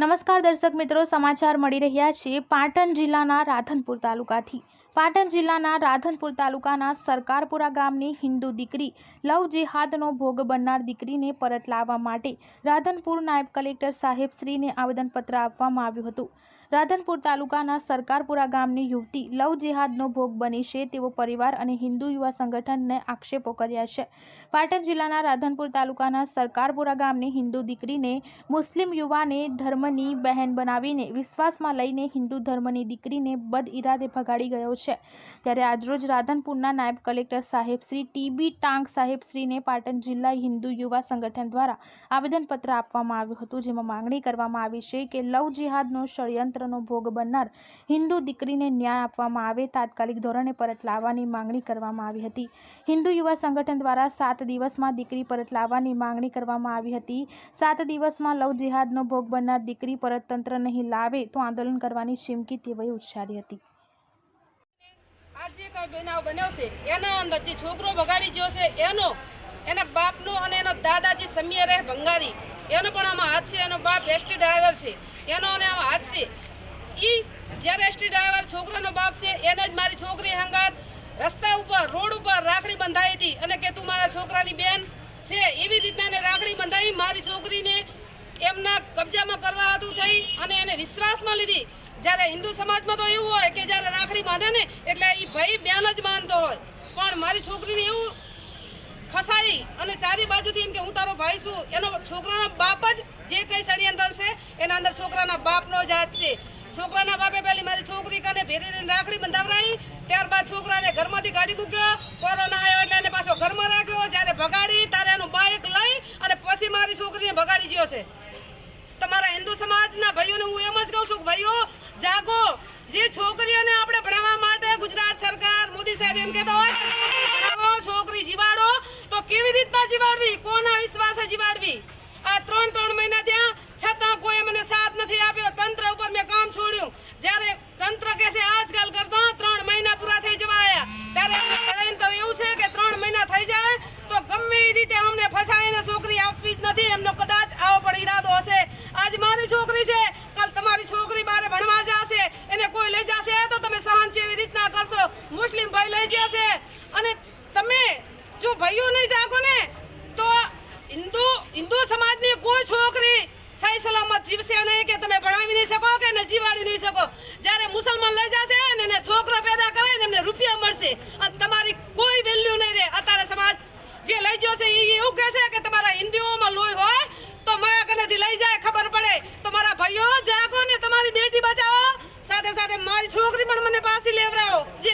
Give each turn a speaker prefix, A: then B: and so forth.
A: નમસ્કાર દર્શક મિત્રો, સમાચાર મળી રહ્યા છે પાટણ જિલ્લાના રાધનપુર તાલુકાથી. પાટણ જિલ્લાના રાધનપુર તાલુકાના સરકારપુરા ગામની હિન્દુ દીકરી લવ જેહાદનો ભોગ બનનાર દીકરીને પરત લાવવા માટે રાધનપુર નાયબ કલેક્ટર સાહેબ શ્રીને આવેદનપત્ર આપવામાં આવ્યું હતું. રાધનપુર તાલુકાના સરકારપુરા ગામની યુવતી લવ જેહાદનો ભોગ બની છે. તેવો પરિવાર અને હિન્દુ યુવા સંગઠનને આક્ષેપો કર્યા છે. પાટણ જિલ્લાના રાધનપુર તાલુકાના સરકારપુરા ગામની હિન્દુ દીકરીને મુસ્લિમ યુવાને ધર્મની બહેન બનાવીને વિશ્વાસમાં લઈને હિન્દુ ધર્મની દીકરીને બદ ઇરાદે ભગાડી ગયો છે. ત્યારે આજરોજ રાધનપુરના નાયબ કલેક્ટર સાહેબ શ્રી ટીબી ટાંગ સાહેબ શ્રીને પાટણ જિલ્લા હિન્દુ યુવા સંગઠન દ્વારા આવેદનપત્ર આપવામાં આવ્યું હતું. જેમાં માંગણી કરવામાં આવી છે કે લવ જિહાદનો ષડયંત્રનો ભોગ બનનાર હિન્દુ દીકરીને ન્યાય આપવામાં આવે, તાત્કાલિક ધોરણે પરત લાવવાની માંગણી કરવામાં આવી હતી. હિન્દુ યુવા સંગઠન દ્વારા સાત દિવસમાં દીકરી પરત લાવવાની માંગણી કરવામાં આવી હતી. સાત દિવસમાં લવ જિહાદનો ભોગ બનનાર દીકરી પરત તંત્ર નહીં લાવે તો આંદોલન કરવાની ચીમકી તેઓએ ઉચ્ચારી હતી.
B: બનાવ બન્યો એના અંદર જે છોકરો બગાડી ગયો છે, એનો, એના બાપનો અને એનો દાદાજી સમ્ય રહે ભંગારી. એનો પણ આમાં હાથ છે, એનો બાપ એસટી ડ્રાઈવર છે. એનો અને આમાં હાથ છે. ઈ જ્યારે એસટી ડ્રાઈવર છોકરાનો બાપ છે, એને જ મારી છોકરી હંગાત રસ્તા ઉપર, રોડ ઉપર રાખડી બંધાઈ હતી અને કે તું મારા છોકરાની બેન છે, એવી રીતના એને રાખડી બંધાવી મારી છોકરીને એમના કબજામાં કરવા હતું થઈ અને એને વિશ્વાસમાં લીધી. જ્યારે હિન્દુ સમાજમાં તો એવું હોય કે જ્યારે રાખડી બાંધે ને, એટલે એ ભાઈ બેન જ માનતો હોય. પણ મારી છોકરીને એવું ફસાઈ અને ચારે બાજુથી એમ કે હું તારો ભાઈ છું, એનો છોકરાનો બાપ જ જે કઈ ષડયંત્ર છે, એના અંદર છોકરાના બાપનો જ હાથ છે. છોકરાના બાપે પહેલી મારી છોકરી કને ભેરી રાખડી બંધાવરાઈ, ત્યારબાદ છોકરાને ઘરમાંથી કાઢી મૂક્યો. કોરોના આવ્યો એટલે એને પાછો ઘરમાં રાખ્યો. જ્યારે ભગાડી, ત્યારે એનું બાઇક લઈ અને પછી મારી છોકરીને ભગાડી ગયો છે. તમારા હિન્દુ સમાજના ભાઈઓને હું એમ જ કહું છું ભાઈઓ, જાગો. જે છોકરીઓને આપણે ભણાવવા માટે ગુજરાત સરકાર મોદી સાહેબ એમ કહેતા હોય છોકરી જીવાડો, તો કેવી રીતના જીવાડવી? કોના વિશ્વાસે જીવાડવી? જ્યારે તંત્ર કે છે, આજકાલ કરતા ત્રણ મહિના પૂરા થઈ જવા આયા. ત્યારે ષડયંત્ર એવું છે કે ત્રણ મહિના થઈ જાય તો ગમે એ રીતે અમને ફસાઈને છોકરી આપવી જ નથી, એમનો કદાચ આવો પણ ઈરાદો હશે. આજ મારી છોકરી છે, કાલ તમારી છોકરી બારે ભણવા જશે, એને કોઈ લઈ જશે, તો તમે સહન જેવી રીતના કરશો. મુસ્લિમ ભાઈ લઈ જશે અને તમે જો ભાઈઓ નહીં જાગો ને, તો હિન્દુ હિન્દુ સમાજની કોઈ છોકરી સહી સલામત જીવશે નહીં કે નહીં શકો કે એને જીવાડી નહીં શકો. જ્યારે મુસલમાન લઈ જશે ને એને છોકરો પેદા કરે ને એમને રૂપિયા મળશે. અને તમારી કોઈ વેલ્યુ નહીં રહે. અત્યારે સમાજ જે લઈ જશે એ એવું કહેશે કે તમારા હિન્દુઓમાં લોહી હોય તો માયા કનેથી લઈ જાય, ખબર પડે. તો મારા ભાઈઓ, જાગો ને તમારી બેટી બચાવો. સાથે સાથે મારી છોકરી પણ મને પાછી લેવડાવો. જે